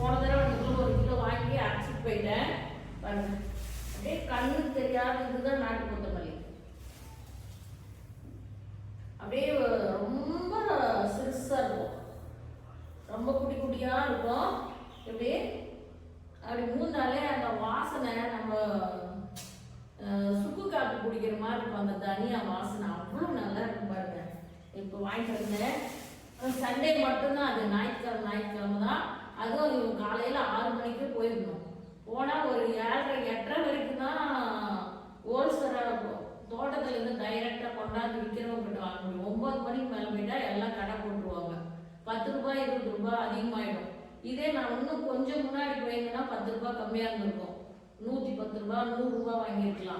போன தடவை நம்மளுக்கு ஒரு கிலோ வாங்கி அரைச்சிட்டு போயிட்டேன். பாருங்க. அப்படியே கண்ணுக்கு தெரியாத இதுதான் நாட்டு கொத்தமல்லி. அப்படியே ரொம்ப சிறுசாக இருக்கும். ரொம்ப குட்டி குட்டியாக இருக்கும். இப்படி அப்படி மூணாலே அந்த வாசனை நம்ம சுக்கு காப்பு குடிக்கிற மாதிரி இருக்கும். அந்த தனியா வாசனை. அவ்வளோ நல்லா இருக்கும் பாருங்க. இப்போ வாங்கிட்டு வந்தேன். சண்டே மட்டும்தான். அது நான் காலையில் ஆறு மணிக்கு போயிருந்தோம். போனால் ஒரு ஏழரை எட்டரை வரைக்கும் தான் ஹோல்சேலாக தோட்டத்துலேருந்து டைரெக்டாக கொண்டாந்து விற்கிறவங்க கிட்ட வாங்க முடியும் ஒம்பது மணிக்கு மேலே போயிட்டால் எல்லாம் கடை போட்டுருவாங்க. பத்து ரூபாய் இருபது ரூபாய் அதிகமாகிடும் இதே நான் இன்னும் கொஞ்சம் முன்னாடி போயிருந்தேன்னா பத்து ரூபாய் கம்மியாக இருந்திருக்கும். நூற்றி பத்து ரூபா நூறுரூபா வாங்கியிருக்கலாம்.